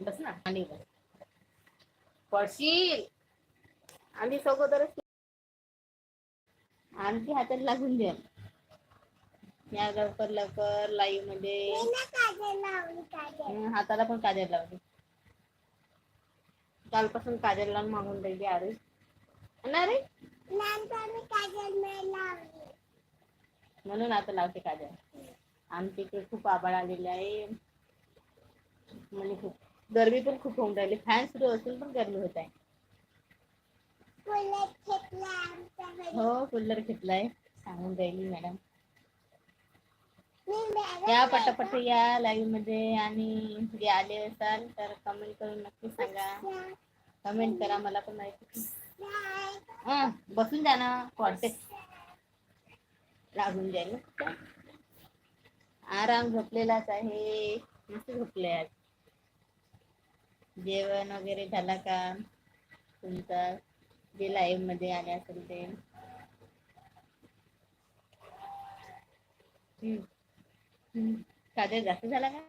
बस ना आणि पडशील. आणि सोबतच आणखी हातात लागून द्या या लवकर लवकर लाईव्हमध्ये हाताला पण काजल लावली. कालपासून काजल लावून मागून राहिली अरे ना रे. म्हणून आता लावते काजल. आमच्या इकडे खूप आभाळ आलेले आहे. म्हणजे खूप गरमी पण खूप होऊन राहिली. फॅन सुरू असून पण गरमी होत आहे. हो कूलर घेतलाय सांगून राहिली मॅडम. या पटापट या लाईव्हमध्ये आणि जे आले असाल तर कमेंट करून नक्की सांगा. कमेंट करा मला पण माहिती हा बसून द्या ना. वाटते लागून जाईल. आराम झोपलेलाच आहे. मस्त झोपले आज जेवण वगैरे झाला का? तुमचा जे लाईव्हमध्ये आले असेल ते. साधे जास्त झाला का?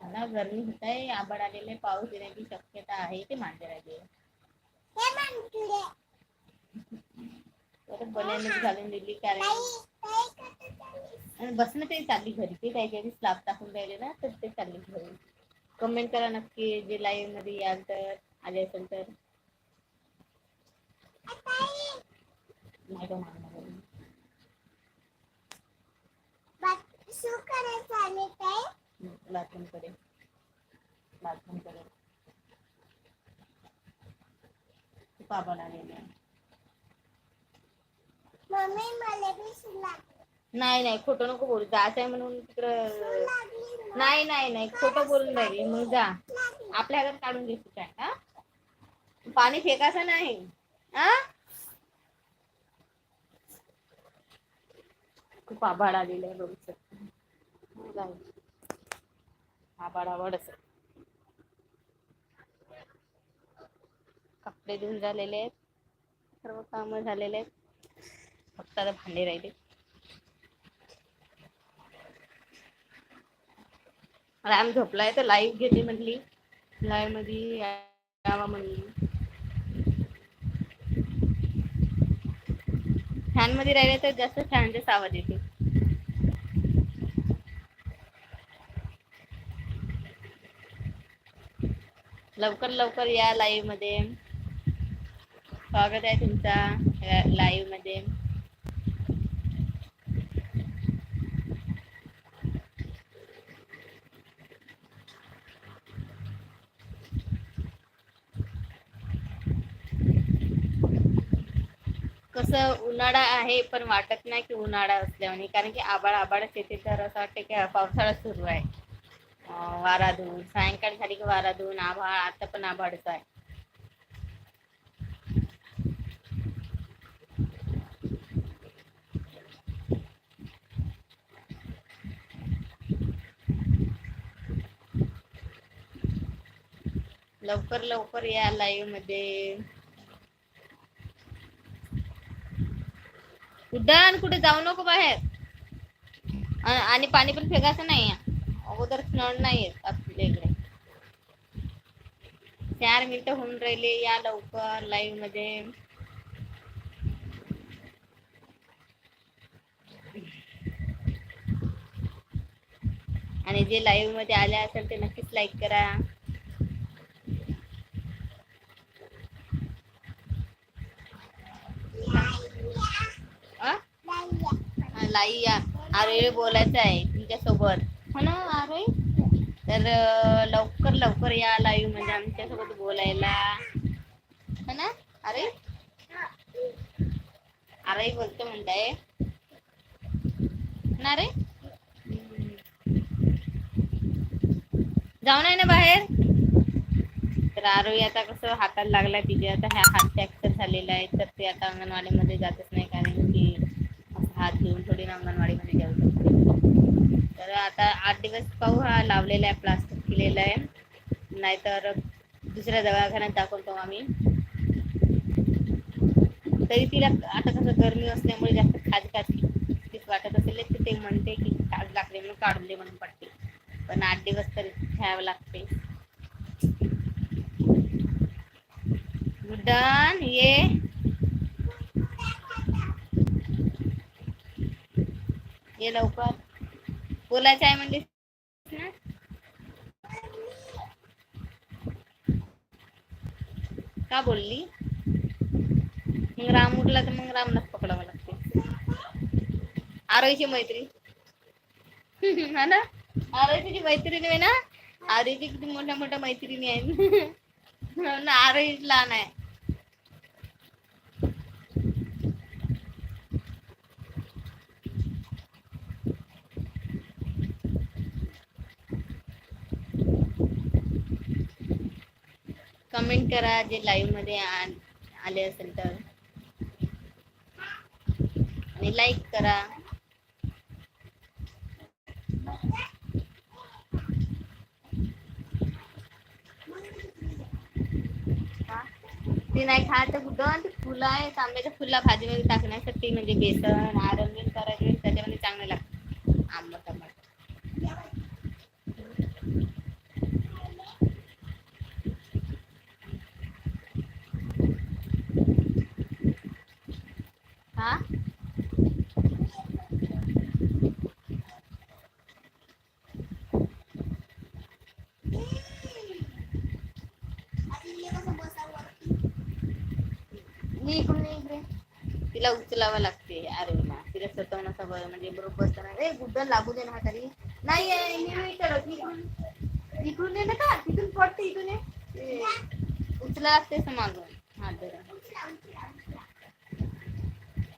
मला गरमी होत आहे आबड आलेले पाऊस येण्याची शक्यता आहे ते मांजर. राहिले परत बनाने घालून दिली कारण बसणं ते चालली घरी. ते काही काही स्लाब टाकून राहिले ना तर ते चालली घरी. कमेंट करा नक्की जे लाईव्हमध्ये याल तर आले असेल तर. बाथरूमकडे. बाथरूमकडे. खूप आभाळ मम्मी मला बी सून लागली. नाही नाही खोटं नको बोलू. जायचं आहे म्हणून तिकडं. नाही नाही नाही. खोटं बोलून राहिली. मग जा. आपल्या हातात काढून घेतो काय हा? पाणी फेकायचं नाही. हा? खूप आभाळ आलेलं आहे रोजच. आभाळ आवडच कपडे धुवून झालेले आहेत. सर्व कामं झालेले आहेत. फक्त आता भांडे राहिले. रॅम झोपलाय तर लाईव्ह घेते म्हटली. लाईव्हमध्ये यावा म्हणली. फॅनमध्ये राहिले तर जास्त फॅनचाच आवाज येते लवकर लवकर या लाईव्हमध्ये. स्वागत आहे तुमचा लाईव्हमध्ये. कसं उन्हाळा आहे पण वाटत नाही की उन्हाळा असल्याने कारण की आबाळ आबाळच येते तर असं वाटतं की पावसाळा सुरू आहे. वारा धुवून सायंकाळ झाली की वारा धुवून आभाळ आता पण आभाळच आहे. लवकर लवकर या लाईव्हमध्ये. उड्डाण कुठे जाऊ नको बाहेर. आणि पाणी पण फेकायचं नाही अगोदर नळ नाही आपल्या इकडे. चार मिनिटं होऊन राहिले या लवकर लाईव्हमध्ये. आणि जे लाईव्हमध्ये आले असेल ते नक्कीच लाईक करा. लाई या. अरे बोलायचं आहे तुमच्या सोबत हो ना अरे तर अं, लवकर लवकर या लाईव्ह मध्ये आमच्या सोबत बोलायला. हो ना अरे अरे बोलतो म्हणताय. ना रे जाऊन आहे ना बाहेर? तर आरोही आता कसं हाताला लागलाय तिथे. आता ह्या हात फ्रॅक्चर झालेला आहे. तर ते आता अंगणवाडीमध्ये जातच नाही कारण की हात घेऊन थोडी ना अंगणवाडीमध्ये जाऊ शकते तर आता आठ दिवस पाहू हा लावलेला आहे प्लास्टर केलेला आहे. नाहीतर दुसऱ्या दवाखान्यात दाखवतो आम्ही. तरी तिला आता कसं गरमी असल्यामुळे जास्त खाज खाज वाटत असेल तर ते म्हणते की खाज लागले म्हणून काढून दे म्हणून पडते पण आठ दिवस तरी खेळावं लागते. गुड्डन ये. ये लवकर. बोलायचं आहे म्हणजे ना? का बोलली? मग राम उठला तर मग रामलाच पकडावं लागते. आरोहीची मैत्री. हा ना? आरोहीची मैत्रिणी आहे ना? आरोहीची किती मोठ्या मोठ्या मैत्रिणी आहेत. हो ना आरोही लहान आहे. कमेंट करा जे लाईव्हमध्ये आले असेल तर. आणि लाईक करा. ती नाही खात कुठं? फुलं आहे आंब्याच्या फुला भाजीमध्ये टाकण्यासाठी म्हणजे बेसन आरंजन करायचे त्याच्यामध्ये चांगलं लागतं आंबट आंबट हा मी इकडून ये इकडे तिला उचलावं लागते. अरे तिला स्वतःहून बरं म्हणजे बरोबर बसताना रे गुड्डा लागू दे ना तरी नाही मी नाही करत. इकडून इकडून ये ना का? तिथून पडते इथून ये. उचला लागते मागून. हा जरा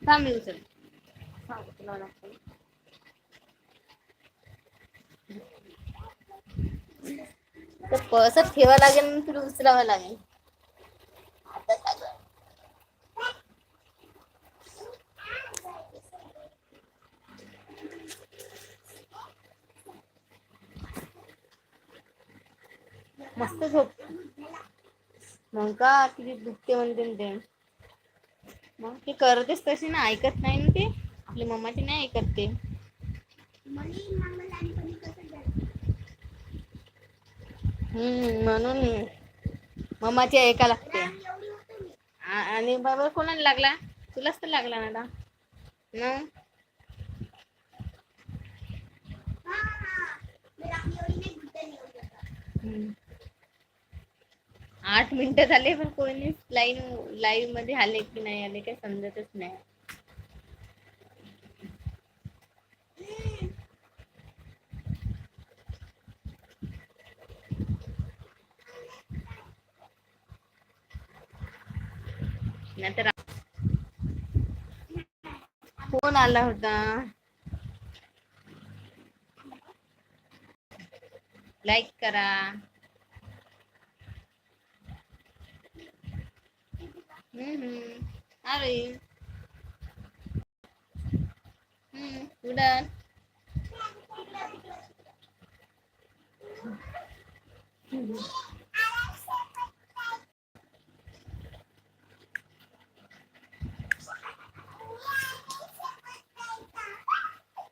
थांब मी उचल हा, उचलावं लागतं. तर पसत ठेवा लागेल तुला उचलावं लागेल. आता मस्त झोप. मग का किती दुखते म्हणते न ते. मग ते करतेच तशी ना ऐकत नाही ना ते. आपली मम्माची नाही ऐकत ते. हम्म म्हणून मम्माची ऐका लागते. आणि बाबा कोणाला लागला? तुलाच तर लागला ना मग? हम्म. आठ मिनिटं झाले, पण कोणी लाईन लाईव्ह मध्ये आले की नाही आले काही समजतच नाही. नाहीतर फ़ोन आला होता? लाईक करा. हम्म अरे हम्म उडन